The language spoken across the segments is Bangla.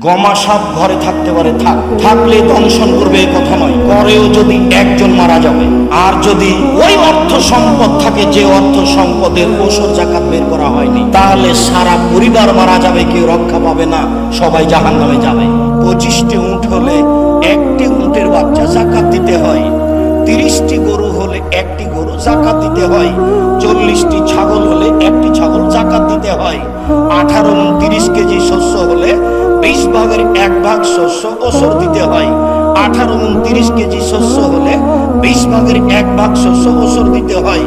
গমা সাপ ঘরে থাকতে পারে, থাক। থাকলে দংশন করবে কথা নয়। করেও যদি একজন মারা যাবে, আর যদি ওই অর্থ সম্পদ থাকে যে অর্থ সম্পদের ওষুধ জাকাত বের করা হয়নি, তাহলে সারা পরিবার মারা যাবে, কেউ রক্ষা পাবে না, সবাই জাহান নামে যাবে। পঁচিশটি উঁট হলে একটি উঁটের বাচ্চা জাকাত দিতে হয়, তিরিশটি গরু হলে একটি গরু জাকাত দিতে হয়, চল্লিশটি ছাগল হলে একটি ছাগল ভাগের এক ভাগ শস্য ওসর দিতে হয়। আঠারো তিরিশ কেজি শস্য হলে বিশ ভাগের এক ভাগ শস্য ওসর দিতে হয়।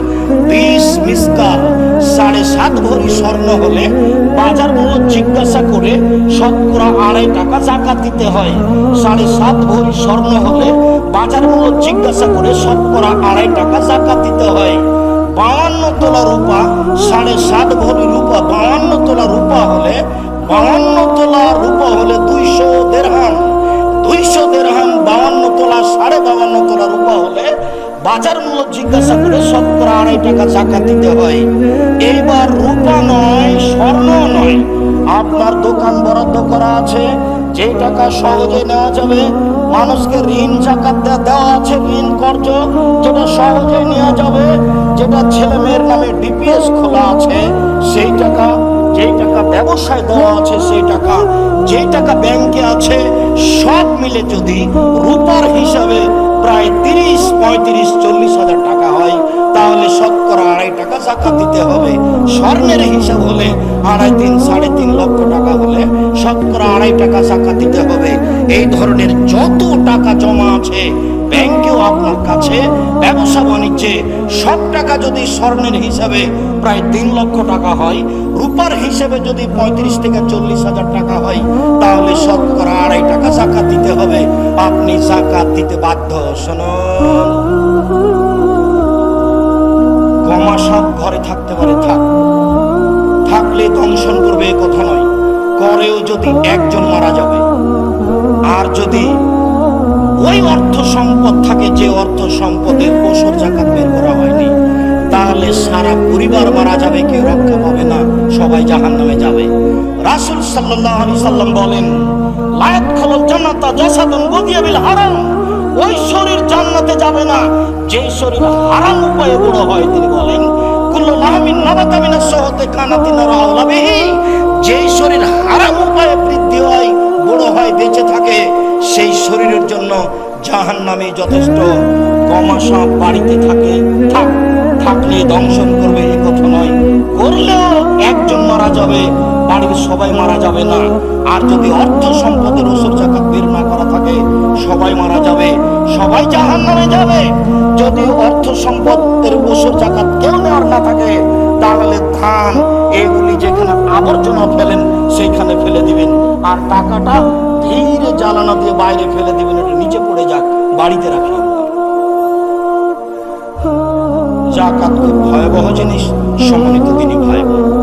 বিশ মিসকাল সাড়ে সাত ভরি স্বর্ণ হলে বাজার মূল্য জিজ্ঞাসা করে শতকরা আড়াই টাকা জাকাত দিতে হয়। সাড়ে সাত ভরি স্বর্ণ হলে বাজার মূল্য জিজ্ঞাসা করে শতকরা আড়াই টাকা জাকাত দিতে হয়। বাউান্ন তোলা রূপা সাড়ে সাত ভরি রূপা, বাউান্ন তোলা রূপা হলে বাজার মূল্য জিজ্ঞাসা করে, শতকরা আড়াই টাকা জাকাত দিতে হয়। এইবার রূপা নয়, স্বর্ণ নয়। আপনার দোকান বরাদ্দ করা আছে, যে টাকা সহজে নেওয়া যাবে, মানুষকে ঋণ জাকাত দেওয়া আছে ঋণ কর্য যেটা সহজে নেওয়া যাবে, যেটা ছেলে মেয়ের নামে ডিপিএস খোলা আছে, সেই টাকা, যেই টাকা ব্যবসায় দেওয়া আছে, সেই টাকা, যেই টাকা ব্যাংকে আছে, সব মিলে যদি রূপার হিসাবে প্রায় তিরিশ, পঁয়ত্রিশ, চল্লিশ হাজার টাকা হয়, তাহলে শতকরা আড়াই টাকা জাকাত দিতে হবে। স্বর্ণের হিসাব হলে আড়াই তিন, সাড়ে তিন লক্ষ টাকা হলে শতকরা আড়াই টাকা জাকাত দিতে হবে। এই ধরনের যত টাকা জমা আছে, ব্যাংকেও আপনার কাছে ব্যবসা বাণিজ্যে সব টাকা যদি স্বর্ণের হিসাবে প্রায় তিন লক্ষ টাকা হয়, রূপার হিসেবে যদি পঁয়ত্রিশ থেকে চল্লিশ হাজার টাকা হয়, তাহলে শতকরা আড়াই টাকা জাকাত দিতে হবে। আপনি জাকাত দিতে বাধ্য শুনুন গমা সাপ ঘরে থাকতে পারে, থাক। থাকলে দংশন করবে কথা নয়। করেও যদি একজন মারা যাবে, আর যদি ওই অর্থ সম্পদ থাকে যে অর্থ সম্পদের ওষুধ জাকাত বের করা হয়নি। তাহলে সারা পরিবার মারা যাবে, কেউ রক্ষা পাবে না, সবাই জাহান নামে যাবে। রাসুল সাল্লাম বলেন, লায়াত জান্নাতা জাসাদুন হারাম। ওই শরীর জান্নাতে যাবে না, যে শরীর হারাম উপায়ে বড় হয়, তিনি বলেন, কুল্লু যেই শরীর হারাম উপায়ে বৃদ্ধি হয়, বড় হয়, বেঁচে থাকে, সেই শরীরের জন্য জাহান নামে যথেষ্ট গমাশা বাড়িতে থাকে। থাক, থাকলে দংশন করবে, এ কথা নয়। করলেও একজন মারা যাবে, বাড়ির সবাই মারা যাবে না। আর যদি অর্থ সম্পদের ওসর জাকাত বের না করা থাকে, সবাই মারা যাবে, সবাই জাহান নামে যাবে। যদি অর্থ সম্পদের ওসর জাকাত কেউ নেওয়ার না থাকে, তাহলে ধান, এগুলি যেখানে আবর্জনা ফেলেন সেইখানে ফেলে দিবেন। আর টাকাটা ধীরে জ্বালানা দিয়ে বাইরে ফেলে দেবেন এটা নিচে পড়ে যাক, বাড়িতে রাখি জাকাত খুব ভয়াবহ জিনিস সমন্বিত তিনি ভয়াবহ